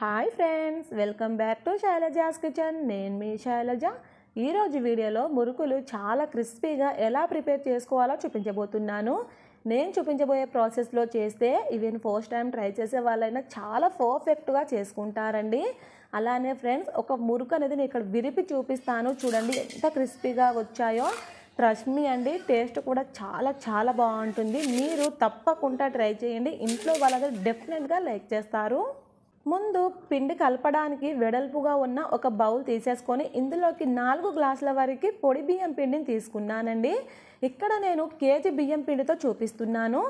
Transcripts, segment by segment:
Hi friends welcome back to Shailaja's kitchen. నేను మీ శైలజ. ఈరోజు వీడియోలో మురుకులు చాలా క్రిస్పీగా ఎలా ప్రిపేర్ చేసుకోవాలో చూపించబోతున్నాను. నేను చూపించబోయే ప్రాసెస్లో చేస్తే ఈవెన్ ఫస్ట్ టైం ట్రై చేసే వాళ్ళైనా చాలా పర్ఫెక్ట్గా చేసుకుంటారండి. అలానే ఫ్రెండ్స్ ఒక మురుకు అనేది నేను ఇక్కడ విరిపి చూపిస్తాను. చూడండి ఎంత క్రిస్పీగా వచ్చాయో. ట్రస్ట్ మీ అండి టేస్ట్ కూడా చాలా చాలా బాగుంటుంది. మీరు తప్పకుండా ట్రై చేయండి. ఇంట్లో వాళ్ళందరూ డెఫినెట్గా లైక్ చేస్తారు. ముందు పిండి కలపడానికి వెడల్పుగా ఉన్న ఒక బౌల్ తీసేసుకొని ఇందులోకి నాలుగు గ్లాసుల వరకు పొడి బియ్యం పిండిని తీసుకున్నానండి. ఇక్కడ నేను కేజీ బియ్యం పిండితో చూపిస్తున్నాను.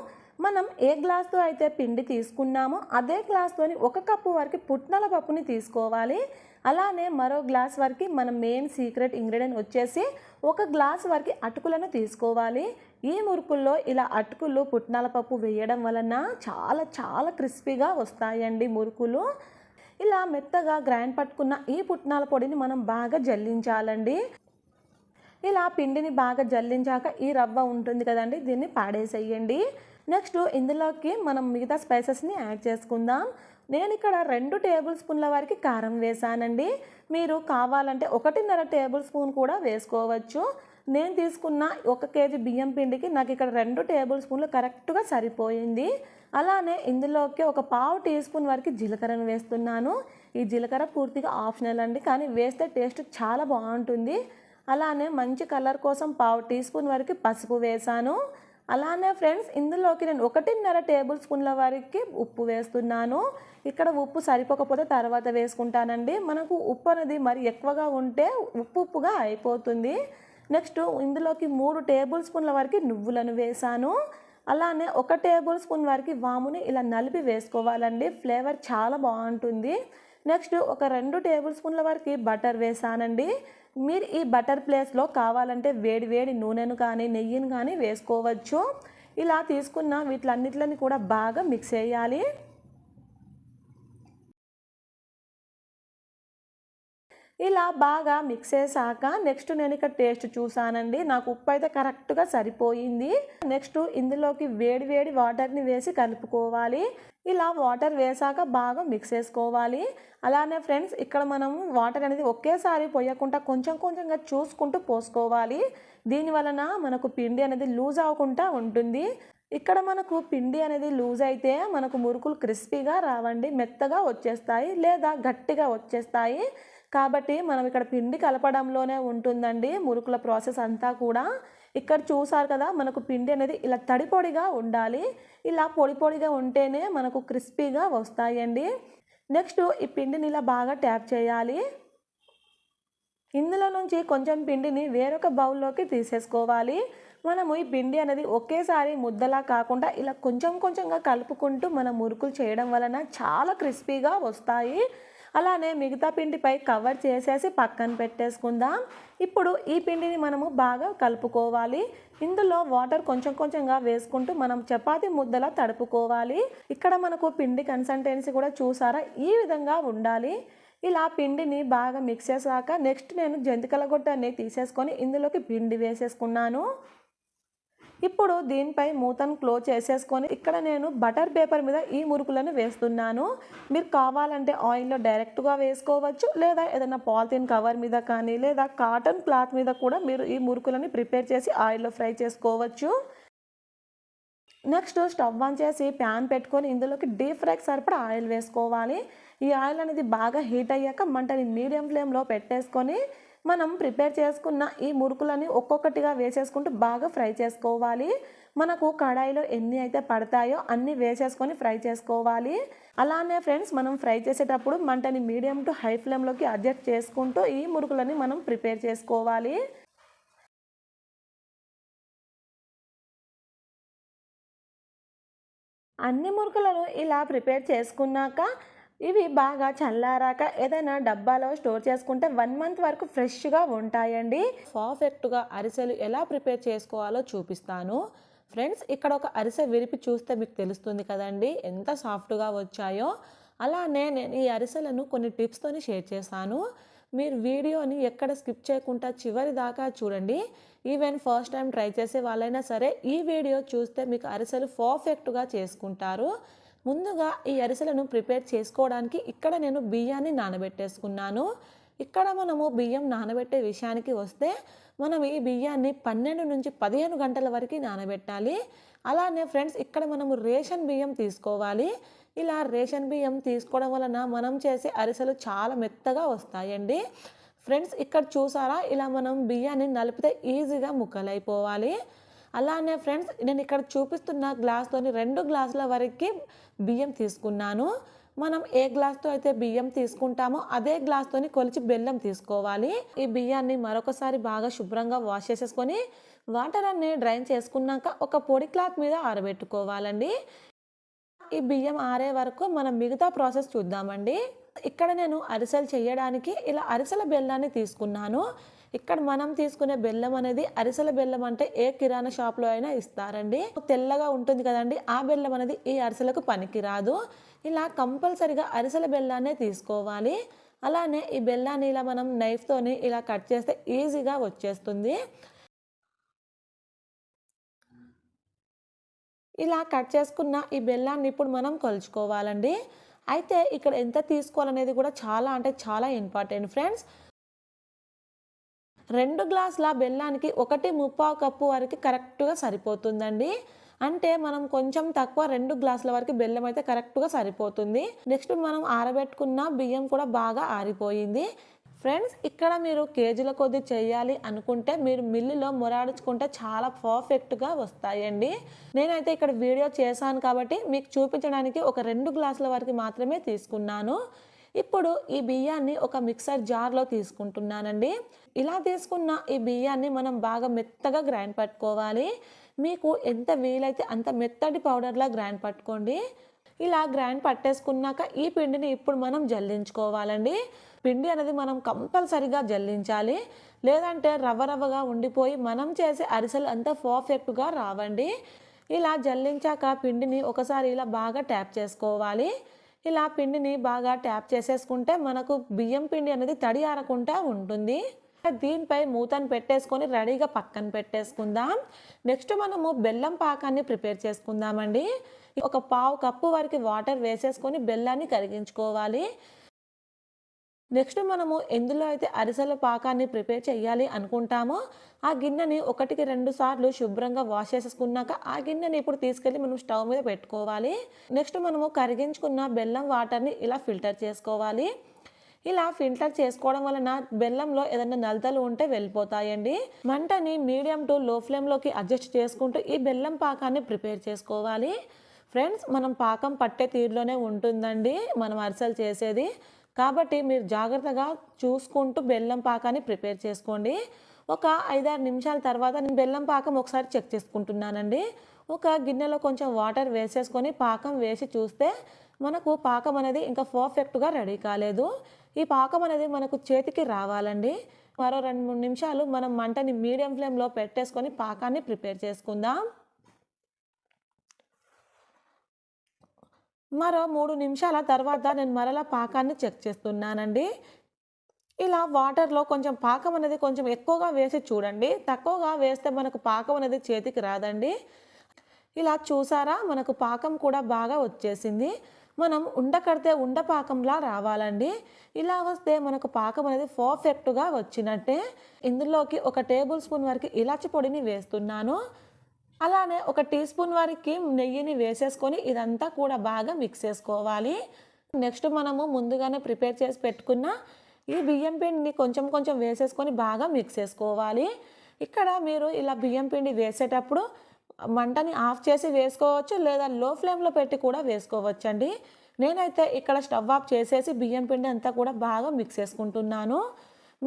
మనం ఏ గ్లాస్తో అయితే పిండి తీసుకున్నామో అదే గ్లాస్తోని ఒక కప్పు వరకు పుట్నాల పప్పుని తీసుకోవాలి. అలానే మరో గ్లాస్ వరకు మన మెయిన్ సీక్రెట్ ఇంగ్రీడియంట్ వచ్చేసి ఒక గ్లాస్ వరకు అటుకులను తీసుకోవాలి. ఈ మురుకుల్లో ఇలా అటుకులు పుట్నాల పప్పు వేయడం వలన చాలా చాలా క్రిస్పీగా వస్తాయండి మురుకులు. ఇలా మెత్తగా గ్రైండ్ పట్టుకున్న ఈ పుట్నాల పొడిని మనం బాగా జల్లించాలండి. ఇలా పిండిని బాగా జల్లించాక ఈ రవ్వ ఉంటుంది కదండి దీన్ని పాడేసేయండి. నెక్స్ట్ ఇందులోకి మనం మిగతా స్పైసెస్ని యాడ్ చేసుకుందాం. నేను ఇక్కడ రెండు టేబుల్ స్పూన్ల వరకు కారం వేసానండి. మీరు కావాలంటే ఒకటిన్నర టేబుల్ స్పూన్ కూడా వేసుకోవచ్చు. నేను తీసుకున్న ఒక కేజీ బియ్యం పిండికి నాకు ఇక్కడ రెండు టేబుల్ స్పూన్లు కరెక్ట్గా సరిపోయింది. అలానే ఇందులోకి ఒక పావు టీ స్పూన్ వరకు జీలకర్రను వేస్తున్నాను. ఈ జీలకర్ర పూర్తిగా ఆప్షనల్ అండి కానీ వేస్తే టేస్ట్ చాలా బాగుంటుంది. అలానే మంచి కలర్ కోసం పావు టీ స్పూన్ వరకు పసుపు వేసాను. అలానే ఫ్రెండ్స్ ఇందులోకి నేను ఒకటిన్నర టేబుల్ స్పూన్ల వరకు ఉప్పు వేస్తున్నాను. ఇక్కడ ఉప్పు సరిపోకపోతే తర్వాత వేసుకుంటానండి. మనకు ఉప్పు అనేది మరి ఎక్కువగా ఉంటే ఉప్పు ఉప్పుగా అయిపోతుంది. నెక్స్ట్ ఇందులోకి మూడు టేబుల్ స్పూన్ల వరకు నువ్వులను వేసాను. అలానే ఒక టేబుల్ స్పూన్ వరకు వాముని ఇలా నలిపి వేసుకోవాలండి. ఫ్లేవర్ చాలా బాగుంటుంది. నెక్స్ట్ ఒక రెండు టేబుల్ స్పూన్ల వరకు బటర్ వేసానండి. మీరు ఈ బటర్ ప్లేస్లో కావాలంటే వేడి వేడి నూనెను కానీ నెయ్యిని కానీ వేసుకోవచ్చు. ఇలా తీసుకున్న వీటిలన్నిటిని కూడా బాగా మిక్స్ చేయాలి. ఇలా బాగా మిక్స్ చేశాక నెక్స్ట్ నేను ఇక్కడ టేస్ట్ చూసానండి నాకు ఉప్పు అయితే కరెక్ట్గా సరిపోయింది. నెక్స్ట్ ఇందులోకి వేడి వేడి వాటర్ని వేసి కలుపుకోవాలి. ఇలా వాటర్ వేసాక బాగా మిక్స్ చేసుకోవాలి. అలానే ఫ్రెండ్స్ ఇక్కడ మనం వాటర్ అనేది ఒకేసారి పోయకుండా కొంచెం కొంచెంగా చూసుకుంటూ పోసుకోవాలి. దీని వలన మనకు పిండి అనేది లూజ్ అవ్వకుండా ఉంటుంది. ఇక్కడ మనకు పిండి అనేది లూజ్ అయితే మనకు మురుకులు క్రిస్పీగా రావండి. మెత్తగా వచ్చేస్తాయి లేదా గట్టిగా వచ్చేస్తాయి. కాబట్టి మనం ఇక్కడ పిండి కలపడంలోనే ఉంటుందండి. మురుకుల ప్రాసెస్ అంతా కూడా ఇక్కడ చూసారు కదా మనకు పిండి అనేది ఇలా తడిపొడిగా ఉండాలి. ఇలా పొడి పొడిగా ఉంటేనే మనకు క్రిస్పీగా వస్తాయండి. నెక్స్ట్ ఈ పిండిని ఇలా బాగా ట్యాప్ చేయాలి. ఇందులో నుంచి కొంచెం పిండిని వేరొక బౌల్లోకి తీసేసుకోవాలి. మనము ఈ పిండి అనేది ఒకేసారి ముద్దలా కాకుండా ఇలా కొంచెం కొంచెంగా కలుపుకుంటూ మనం మురుకులు చేయడం వలన చాలా క్రిస్పీగా వస్తాయి. అలానే మిగతా పిండిపై కవర్ చేసేసి పక్కన పెట్టేసుకుందాం. ఇప్పుడు ఈ పిండిని మనము బాగా కలుపుకోవాలి. ఇందులో వాటర్ కొంచెం కొంచెంగా వేసుకుంటూ మనం చపాతి ముద్దలా తడుపుకోవాలి. ఇక్కడ మనకు పిండి కన్సల్టెన్సీ కూడా చూసారా? ఈ విధంగా ఉండాలి. ఇలా పిండిని బాగా మిక్స్ చేసాక నెక్స్ట్ నేను జంతికల గొట్టాన్ని తీసేసుకొని ఇందులోకి పిండి వేసేసుకున్నాను. ఇప్పుడు దీనిపై మూతను క్లోజ్ చేసేసుకొని ఇక్కడ నేను బటర్ పేపర్ మీద ఈ మురుకులను వేస్తున్నాను. మీరు కావాలంటే ఆయిల్లో డైరెక్ట్గా వేసుకోవచ్చు లేదా ఏదైనా పాలిథిన్ కవర్ మీద కానీ లేదా కాటన్ క్లాత్ మీద కూడా మీరు ఈ మురుకులని ప్రిపేర్ చేసి ఆయిల్లో ఫ్రై చేసుకోవచ్చు. నెక్స్ట్ స్టవ్ ఆన్ చేసి ప్యాన్ పెట్టుకొని ఇందులోకి డీప్ ఫ్రైకి సరిపడా ఆయిల్ వేసుకోవాలి. ఈ ఆయిల్ అనేది బాగా హీట్ అయ్యాక మంటని మీడియం ఫ్లేమ్లో పెట్టేసుకొని మనం ప్రిపేర్ చేసుకున్న ఈ మురుకులని ఒక్కొక్కటిగా వేసేసుకుంటూ బాగా ఫ్రై చేసుకోవాలి. మనకు కడాయిలో ఎన్ని అయితే పడతాయో అన్ని వేసేసుకొని ఫ్రై చేసుకోవాలి. అలానే ఫ్రెండ్స్ మనం ఫ్రై చేసేటప్పుడు మంటని మీడియం టు హై ఫ్లేమ్లోకి అడ్జస్ట్ చేసుకుంటూ ఈ మురుకులని మనం ప్రిపేర్ చేసుకోవాలి. అన్ని మురుకులను ఇలా ప్రిపేర్ చేసుకున్నాక ఇవి బాగా చల్లారాక ఏదైనా డబ్బాలో స్టోర్ చేసుకుంటే వన్ మంత్ వరకు ఫ్రెష్గా ఉంటాయండి. పర్ఫెక్ట్గా అరిసెలు ఎలా ప్రిపేర్ చేసుకోవాలో చూపిస్తాను. ఫ్రెండ్స్ ఇక్కడ ఒక అరిసె విరిపి చూస్తే మీకు తెలుస్తుంది కదండి ఎంత సాఫ్ట్గా వచ్చాయో. అలానే నేను ఈ అరిసెలను కొన్ని టిప్స్తోని షేర్ చేస్తాను. మీరు వీడియోని ఎక్కడ స్కిప్ చేయకుండా చివరి దాకా చూడండి. ఈవెన్ ఫస్ట్ టైం ట్రై చేసే వాళ్ళైనా సరే ఈ వీడియో చూస్తే మీకు అరిసెలు పర్ఫెక్ట్గా చేసుకుంటారు. ముందుగా ఈ అరిసెలను ప్రిపేర్ చేసుకోవడానికి ఇక్కడ నేను బియ్యాన్ని నానబెట్టేసుకున్నాను. ఇక్కడ మనము బియ్యం నానబెట్టే విషయానికి వస్తే మనం ఈ బియ్యాన్ని పన్నెండు నుంచి పదిహేను గంటల వరకు నానబెట్టాలి. అలానే ఫ్రెండ్స్ ఇక్కడ మనము రేషన్ బియ్యం తీసుకోవాలి. ఇలా రేషన్ బియ్యం తీసుకోవడం వలన మనం చేసే అరిసెలు చాలా మెత్తగా వస్తాయండి. ఫ్రెండ్స్ ఇక్కడ చూసారా? ఇలా మనం బియ్యాన్ని నలిపితే ఈజీగా ముక్కలైపోవాలి. అలానే ఫ్రెండ్స్ నేను ఇక్కడ చూపిస్తున్న గ్లాస్తోని రెండు గ్లాసుల వరకు బియ్యం తీసుకున్నాను. మనం ఏ గ్లాస్తో అయితే బియ్యం తీసుకుంటామో అదే గ్లాస్తోని కొలిచి బెల్లం తీసుకోవాలి. ఈ బియ్యాన్ని మరొకసారి బాగా శుభ్రంగా వాష్ చేసేసుకొని వాటర్ అన్ని డ్రైన్ చేసుకున్నాక ఒక పొడి క్లాత్ మీద ఆరబెట్టుకోవాలండి. ఈ బియ్యం ఆరే వరకు మనం మిగతా ప్రాసెస్ చూద్దామండి. ఇక్కడ నేను అరిసెలు చేయడానికి ఇలా అరిసెల బెల్లాన్ని తీసుకున్నాను. ఇక్కడ మనం తీసుకునే బెల్లం అనేది అరిసెల బెల్లం అంటే ఏ కిరాణా షాప్లో అయినా ఇస్తారండి. తెల్లగా ఉంటుంది కదండి. ఆ బెల్లం అనేది ఈ అరిసెలకు పనికిరాదు. ఇలా కంపల్సరిగా అరిసెల బెల్లాన్నే తీసుకోవాలి. అలానే ఈ బెల్లాన్ని ఇలా మనం నైఫ్తోని ఇలా కట్ చేస్తే ఈజీగా వచ్చేస్తుంది. ఇలా కట్ చేసుకున్న ఈ బెల్లాన్ని ఇప్పుడు మనం కొలుచుకోవాలండి. అయితే ఇక్కడ ఎంత తీసుకోవాలనేది కూడా చాలా అంటే చాలా ఇంపార్టెంట్ ఫ్రెండ్స్. రెండు గ్లాసుల బెల్లానికి ఒకటి ముప్పావు కప్పు వరకు కరెక్ట్గా సరిపోతుందండి. అంటే మనం కొంచెం తక్కువ రెండు గ్లాసుల వరకు బెల్లం అయితే కరెక్ట్గా సరిపోతుంది. నెక్స్ట్ మనం ఆరబెట్టుకున్న బియ్యం కూడా బాగా ఆరిపోయింది. ఫ్రెండ్స్ ఇక్కడ మీరు కేజీల కొద్ది చేయాలి అనుకుంటే మీరు మిల్లులో మొరాడించుకుంటే చాలా పర్ఫెక్ట్గా వస్తాయండి. నేనైతే ఇక్కడ వీడియో చేశాను కాబట్టి మీకు చూపించడానికి ఒక రెండు గ్లాసుల వరకు మాత్రమే తీసుకున్నాను. ఇప్పుడు ఈ బియ్యాన్ని ఒక మిక్సర్ జార్లో తీసుకుంటున్నానండి. ఇలా తీసుకున్న ఈ బియ్యాన్ని మనం బాగా మెత్తగా గ్రైండ్ పట్టుకోవాలి. మీకు ఎంత వీలైతే అంత మెత్తటి పౌడర్లా గ్రైండ్ పట్టుకోండి. ఇలా గ్రైండ్ పట్టేసుకున్నాక ఈ పిండిని ఇప్పుడు మనం జల్లించుకోవాలండి. పిండి అనేది మనం కంపల్సరిగా జల్లించాలి. లేదంటే రవ్వ రవ్వగా ఉండిపోయి మనం చేసే అరిసెలు అంత పర్ఫెక్ట్గా రావండి. ఇలా జల్లించాక పిండిని ఒకసారి ఇలా బాగా ట్యాప్ చేసుకోవాలి. ఇలా పిండిని బాగా ట్యాప్ చేసేసుకుంటే మనకు బియ్యం పిండి అనేది తడి ఆరకుండా ఉంటుంది. దీనిపై మూతను పెట్టేసుకొని రెడీగా పక్కన పెట్టేసుకుందాం. నెక్స్ట్ మనము బెల్లం పాకాన్ని ప్రిపేర్ చేసుకుందామండి. ఒక పావు కప్పు వరకు వాటర్ వేసేసుకొని బెల్లాన్ని కరిగించుకోవాలి. నెక్స్ట్ మనము ఎందులో అయితే అరిసెల పాకాన్ని ప్రిపేర్ చేయాలి అనుకుంటామో ఆ గిన్నెని ఒకటికి రెండు సార్లు శుభ్రంగా వాష్ చేసేసుకున్నాక ఆ గిన్నెని ఇప్పుడు తీసుకెళ్ళి మనం స్టవ్ మీద పెట్టుకోవాలి. నెక్స్ట్ మనము కరిగించుకున్న బెల్లం వాటర్ని ఇలా ఫిల్టర్ చేసుకోవాలి. ఇలా ఫిల్టర్ చేసుకోవడం వలన బెల్లంలో ఏదైనా నలతలు ఉంటే వెళ్ళిపోతాయండి. మంటని మీడియం టు లో ఫ్లేమ్లోకి అడ్జస్ట్ చేసుకుంటూ ఈ బెల్లం పాకాన్ని ప్రిపేర్ చేసుకోవాలి. ఫ్రెండ్స్ మనం పాకం పట్టే తీరులోనే ఉంటుందండి. మనం అరిసెలు చేసేది. కాబట్టి మీరు జాగ్రత్తగా చూసుకుంటూ బెల్లం పాకాన్ని ప్రిపేర్ చేసుకోండి. ఒక ఐదారు నిమిషాల తర్వాత నేను బెల్లం పాకం ఒకసారి చెక్ చేసుకుంటున్నానండి. ఒక గిన్నెలో కొంచెం వాటర్ వేసేసుకొని పాకం వేసి చూస్తే మనకు పాకం అనేది ఇంకా పర్ఫెక్ట్గా రెడీ కాలేదు. ఈ పాకం అనేది మనకు చేతికి రావాలండి. మరో రెండు మూడు నిమిషాలు మనం మంటని మీడియం ఫ్లేమ్లో పెట్టేసుకొని పాకాన్ని ప్రిపేర్ చేసుకుందాం. మరో మూడు నిమిషాల తర్వాత నేను మరలా పాకాన్ని చెక్ చేస్తున్నానండి. ఇలా వాటర్లో కొంచెం పాకం అనేది కొంచెం ఎక్కువగా వేసి చూడండి. తక్కువగా వేస్తే మనకు పాకం అనేది చేతికి రాదండి. ఇలా చూసారా? మనకు పాకం కూడా బాగా వచ్చేసింది. మనం ఉండకడితే ఉండ పాకంలా రావాలండి. ఇలా వస్తే మనకు పాకం అనేది పర్ఫెక్ట్గా వచ్చినట్టే. ఇందులోకి ఒక టేబుల్ స్పూన్ వరకు ఇలాచి పొడిని వేస్తున్నాను. అలానే ఒక టీ స్పూన్ వరకు నెయ్యిని వేసేసుకొని ఇదంతా కూడా బాగా మిక్స్ చేసుకోవాలి. నెక్స్ట్ మనము ముందుగానే ప్రిపేర్ చేసి పెట్టుకున్న ఈ బియ్యం పిండిని కొంచెం కొంచెం వేసేసుకొని బాగా మిక్స్ చేసుకోవాలి. ఇక్కడ మీరు ఇలా బియ్యం పిండి వేసేటప్పుడు మంటని ఆఫ్ చేసి వేసుకోవచ్చు లేదా లో ఫ్లేమ్లో పెట్టి కూడా వేసుకోవచ్చండి. నేనైతే ఇక్కడ స్టవ్ ఆఫ్ చేసేసి బియ్యం పిండి అంతా కూడా బాగా మిక్స్ చేసుకుంటున్నాను.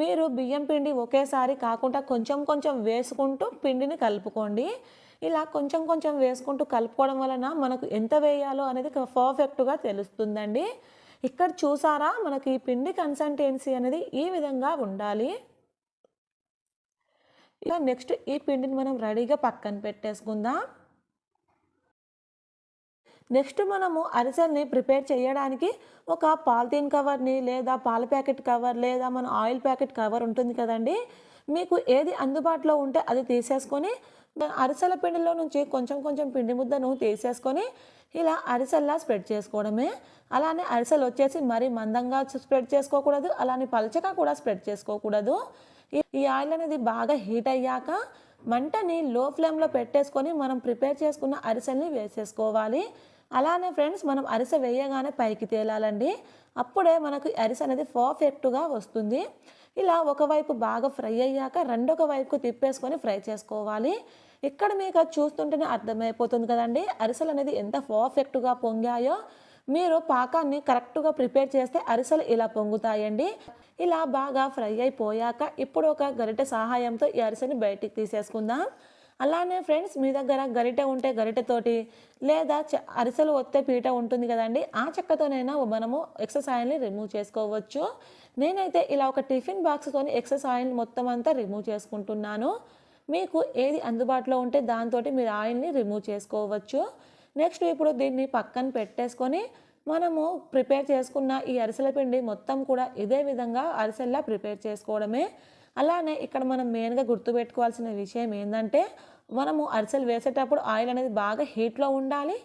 మీరు బియ్యం పిండి ఒకేసారి కాకుండా కొంచెం కొంచెం వేసుకుంటూ పిండిని కలుపుకోండి. ఇలా కొంచెం కొంచెం వేసుకుంటూ కలుపుకోవడం వలన మనకు ఎంత వేయాలో అనేది పర్ఫెక్ట్గా తెలుస్తుందండి. ఇక్కడ చూసారా? మనకి ఈ పిండి కన్సల్టెన్సీ అనేది ఈ విధంగా ఉండాలి. ఇలా నెక్స్ట్ ఈ పిండిని మనం రెడీగా పక్కన పెట్టేసుకుందాం. నెక్స్ట్ మనము అరిసెల్ని ప్రిపేర్ చేయడానికి ఒక పాలిథీన్ కవర్ని లేదా పాల ప్యాకెట్ కవర్ లేదా మన ఆయిల్ ప్యాకెట్ కవర్ ఉంటుంది కదండి. మీకు ఏది అందుబాటులో ఉంటే అది తీసేసుకొని అరిసెల పిండిలో నుంచి కొంచెం కొంచెం పిండి ముద్దను తీసేసుకొని ఇలా అరిసెల్లా స్ప్రెడ్ చేసుకోవడమే. అలానే అరిసెలు వచ్చేసి మరీ మందంగా స్ప్రెడ్ చేసుకోకూడదు అలానే పలచగా కూడా స్ప్రెడ్ చేసుకోకూడదు. ఈ- ఈ ఆయిల్ అనేది బాగా హీట్ అయ్యాక మంటని లో ఫ్లేమ్లో పెట్టేసుకొని మనం ప్రిపేర్ చేసుకున్న అరిసెల్ని వేసేసుకోవాలి. అలానే ఫ్రెండ్స్ మనం అరిసె వేయగానే పైకి తేలాలండి. అప్పుడే మనకు అరిసె అనేది పర్ఫెక్ట్గా వస్తుంది. ఇలా ఒకవైపు బాగా ఫ్రై అయ్యాక రెండొక వైపుకు తిప్పేసుకొని ఫ్రై చేసుకోవాలి. ఇక్కడ మీకు చూస్తుంటేనే అర్థమైపోతుంది కదండి. అరిసెలు అనేది ఎంత పర్ఫెక్ట్గా పొంగాయో మీరు పాకాన్ని కరెక్ట్గా ప్రిపేర్ చేస్తే అరిసెలు ఇలా పొంగుతాయండి. ఇలా బాగా ఫ్రై అయిపోయాక ఇప్పుడు ఒక గరిటె సహాయంతో ఈ అరిసెని బయటికి తీసేసుకుందాం. అలానే ఫ్రెండ్స్ మీ దగ్గర గరిటె ఉంటే గరిటెతోటి లేదా చ- అరిసెలు ఒత్తే పీట ఉంటుంది కదండి. ఆ చెక్కతోనైనా మనము ఎక్సర్సైజ్ని రిమూవ్ చేసుకోవచ్చు. నేనైతే ఇలా ఒక టిఫిన్ బాక్స్తోని ఎక్సెస్ ఆయిల్ మొత్తం అంతా రిమూవ్ చేసుకుంటున్నాను. మీకు ఏది అందుబాటులో ఉంటే దాంతో మీరు ఆయిల్ని రిమూవ్ చేసుకోవచ్చు. నెక్స్ట్ ఇప్పుడు దీన్ని పక్కన పెట్టేసుకొని మనము ప్రిపేర్ చేసుకున్న ఈ అరిసెల పిండి మొత్తం కూడా ఇదే విధంగా అరిసెల్లా ప్రిపేర్ చేసుకోవడమే. అలానే ఇక్కడ మనం మెయిన్గా గుర్తుపెట్టుకోవాల్సిన విషయం ఏంటంటే మనము అరిసెలు వేసేటప్పుడు ఆయిల్ అనేది బాగా హీట్లో ఉండాలి.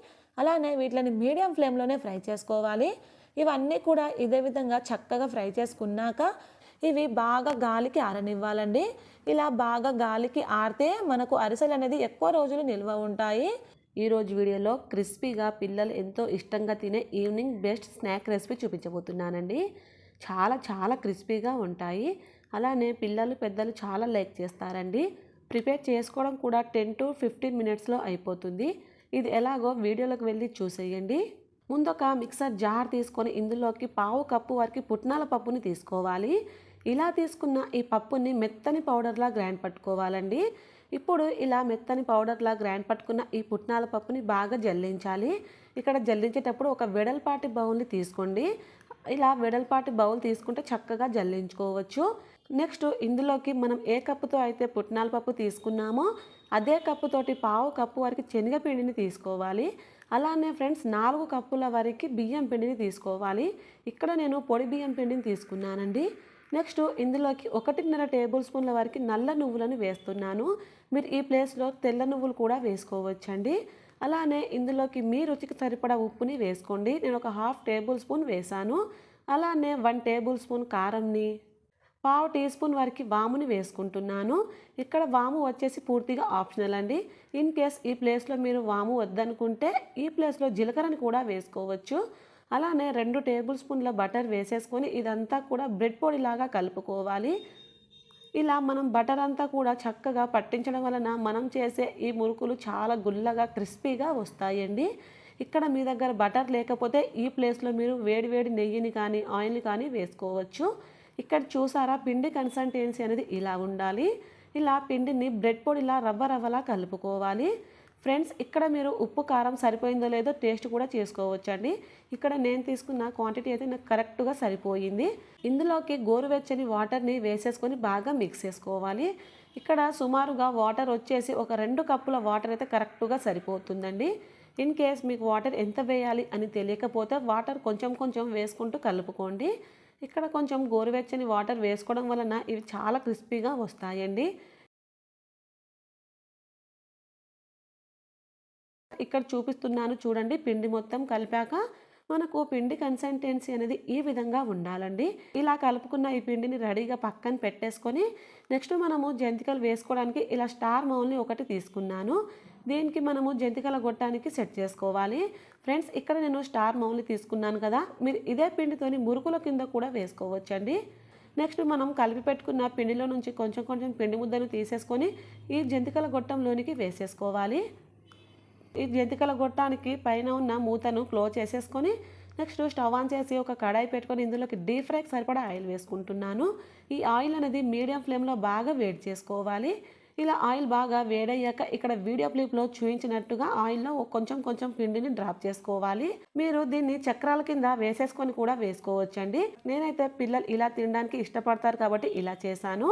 అలానే వీటిని మీడియం ఫ్లేమ్లోనే ఫ్రై చేసుకోవాలి. ఇవన్నీ కూడా ఇదే విధంగా చక్కగా ఫ్రై చేసుకున్నాక ఇవి బాగా గాలికి ఆరనివ్వాలండి. ఇలా బాగా గాలికి ఆరితే మనకు అరిసెలు అనేది ఎక్కువ రోజులు నిల్వ ఉంటాయి. ఈరోజు వీడియోలో క్రిస్పీగా పిల్లలు ఎంతో ఇష్టంగా తినే ఈవినింగ్ బెస్ట్ స్నాక్ రెసిపీ చూపించబోతున్నానండి. చాలా చాలా క్రిస్పీగా ఉంటాయి. అలానే పిల్లలు పెద్దలు చాలా లైక్ చేస్తారండి. ప్రిపేర్ చేసుకోవడం కూడా టెన్ టు ఫిఫ్టీన్ మినిట్స్లో అయిపోతుంది. ఇది ఎలాగో వీడియోలోకి వెళ్ళి చూసేయండి. ముందొక మిక్సర్ జార్ తీసుకొని ఇందులోకి పావు కప్పు వరకు పుట్నాల పప్పుని తీసుకోవాలి. ఇలా తీసుకున్న ఈ పప్పుని మెత్తని పౌడర్లా గ్రైండ్ పట్టుకోవాలండి. ఇప్పుడు ఇలా మెత్తని పౌడర్లా గ్రైండ్ పట్టుకున్న ఈ పుట్నాల పప్పుని బాగా జల్లించాలి. ఇక్కడ జల్లించేటప్పుడు ఒక వెడల్పాటి బౌల్ని తీసుకోండి. ఇలా వెడల్పాటి బౌల్ తీసుకుంటే చక్కగా జల్లించుకోవచ్చు. నెక్స్ట్ ఇందులోకి మనం ఏ కప్పుతో అయితే పుట్నాల పప్పు తీసుకున్నామో అదే కప్పుతోటి పావు కప్పు వరకు శనగపిండిని తీసుకోవాలి. అలానే ఫ్రెండ్స్ నాలుగు కప్పుల వరకు బియ్యం పిండిని తీసుకోవాలి. ఇక్కడ నేను పొడి బియ్యం పిండిని తీసుకున్నానండి. నెక్స్ట్ ఇందులోకి ఒకటిన్నర టేబుల్ స్పూన్ల వరకు నల్ల నువ్వులను వేస్తున్నాను. మీరు ఈ ప్లేస్లో తెల్ల నువ్వులు కూడా వేసుకోవచ్చండి. అలానే ఇందులోకి మీ రుచికి సరిపడా ఉప్పుని వేసుకోండి. నేను ఒక హాఫ్ టేబుల్ స్పూన్ వేసాను అలానే వన్ టేబుల్ స్పూన్ కారంని పావు టీ స్పూన్ వరకు వాముని వేసుకుంటున్నాను. ఇక్కడ వాము వచ్చేసి పూర్తిగా ఆప్షనల్ అండి. ఇన్ కేస్ ఈ ప్లేస్లో మీరు వాము వద్దనుకుంటే ఈ ప్లేస్లో జీలకర్రని కూడా వేసుకోవచ్చు. అలానే రెండు టేబుల్ స్పూన్ల బటర్ వేసేసుకొని ఇదంతా కూడా బ్రెడ్ పొడిలాగా కలుపుకోవాలి. ఇలా మనం బటర్ అంతా కూడా చక్కగా పట్టించడం వలన మనం చేసే ఈ మురుకులు చాలా గుల్లగా క్రిస్పీగా వస్తాయండి. ఇక్కడ మీ దగ్గర బటర్ లేకపోతే ఈ ప్లేస్లో మీరు వేడి వేడి నెయ్యిని కానీ ఆయిల్ని కానీ వేసుకోవచ్చు. ఇక్కడ చూసారా పిండి కన్సల్టెన్సీ అనేది ఇలా ఉండాలి. ఇలా పిండిని బ్రెడ్ పొడి ఇలా రవ్వ రవ్వలా కలుపుకోవాలి. ఫ్రెండ్స్ ఇక్కడ మీరు ఉప్పు కారం సరిపోయిందో లేదో టేస్ట్ కూడా చేసుకోవచ్చండి. ఇక్కడ నేను తీసుకున్న క్వాంటిటీ అయితే నాకు కరెక్ట్గా సరిపోయింది. ఇందులోకి గోరువెచ్చని వాటర్ని వేసేసుకొని బాగా మిక్స్ చేసుకోవాలి. ఇక్కడ సుమారుగా వాటర్ వచ్చేసి ఒక రెండు కప్పుల వాటర్ అయితే కరెక్ట్గా సరిపోతుందండి. ఇన్ కేస్ మీకు వాటర్ ఎంత వేయాలి అని తెలియకపోతే వాటర్ కొంచెం కొంచెం వేసుకుంటూ కలుపుకోండి. ఇక్కడ కొంచెం గోరువెచ్చని వాటర్ వేసుకోవడం వలన ఇవి చాలా క్రిస్పీగా వస్తాయండి. ఇక్కడ చూపిస్తున్నాను చూడండి పిండి మొత్తం కలిపాక మనకు పిండి కన్సిస్టెన్సీ అనేది ఈ విధంగా ఉండాలండి. ఇలా కలుపుకున్న ఈ పిండిని రెడీగా పక్కన పెట్టేసుకొని నెక్స్ట్ మనము జంతికలు వేసుకోవడానికి ఇలా స్టార్ మౌల్ని ఒకటి తీసుకున్నాను. దీనికి మనము జంతికల గొట్టానికి సెట్ చేసుకోవాలి. ఫ్రెండ్స్ ఇక్కడ నేను స్టార్ మౌల్ని తీసుకున్నాను కదా. మీరు ఇదే పిండితోని మురుకుల కింద కూడా వేసుకోవచ్చండి. నెక్స్ట్ మనం కలిపి పెట్టుకున్న పిండిలో నుంచి కొంచెం కొంచెం పిండి ముద్దను తీసేసుకొని ఈ జంతికల గొట్టంలోనికి వేసేసుకోవాలి. ఈ జంతికల గొట్టానికి పైన ఉన్న మూతను క్లోజ్ చేసేసుకొని నెక్స్ట్ స్టవ్ ఆన్ చేసి ఒక కడాయి పెట్టుకొని ఇందులోకి డీప్ ఫ్రైకి సరిపడా ఆయిల్ వేసుకుంటున్నాను. ఈ ఆయిల్ అనేది మీడియం ఫ్లేమ్లో బాగా వేడి చేసుకోవాలి. ఇలా ఆయిల్ బాగా వేడయ్యాక ఇక్కడ వీడియో క్లిప్లో చూపించినట్టుగా ఆయిల్లో కొంచెం కొంచెం పిండిని డ్రాప్ చేసుకోవాలి. మీరు దీన్ని చక్రాల కింద వేసేసుకొని కూడా వేసుకోవచ్చండి. నేనైతే పిల్లలు ఇలా తినడానికి ఇష్టపడతారు కాబట్టి ఇలా చేశాను.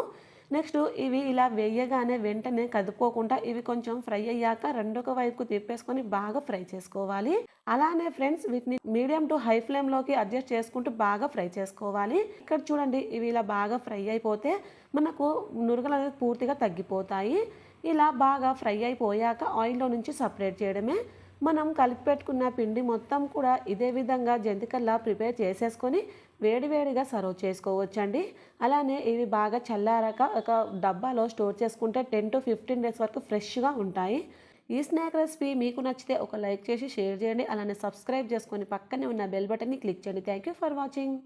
నెక్స్ట్ ఇవి ఇలా వేయగానే వెంటనే కదుపుకోకుండా ఇవి కొంచెం ఫ్రై అయ్యాక రెండొక వైపుకు తిప్పేసుకొని బాగా ఫ్రై చేసుకోవాలి. అలానే ఫ్రెండ్స్ వీటిని మీడియం టు హై ఫ్లేమ్లోకి అడ్జస్ట్ చేసుకుంటూ బాగా ఫ్రై చేసుకోవాలి. ఇక్కడ చూడండి ఇవి ఇలా బాగా ఫ్రై అయిపోతే మనకు నురగలు అనేది పూర్తిగా తగ్గిపోతాయి. ఇలా బాగా ఫ్రై అయిపోయాక ఆయిల్లో నుంచి సపరేట్ చేయడమే. మనం కలిపి పెట్టుకున్న పిండి మొత్తం కూడా ఇదే విధంగా జంతికల్లా ప్రిపేర్ చేసేసుకొని వేడివేడిగా సర్వ్ చేసుకోవచ్చండి. అలానే ఇవి బాగా చల్లారాక ఒక డబ్బాలో స్టోర్ చేసుకుంటే టెన్ టు ఫిఫ్టీన్ డేస్ వరకు ఫ్రెష్గా ఉంటాయి. ఈ స్నాక్ రెసిపీ మీకు నచ్చితే ఒక లైక్ చేసి షేర్ చేయండి. అలానే సబ్స్క్రైబ్ చేసుకొని పక్కనే ఉన్న బెల్ బటన్ని క్లిక్ చేయండి. Thank you for watching.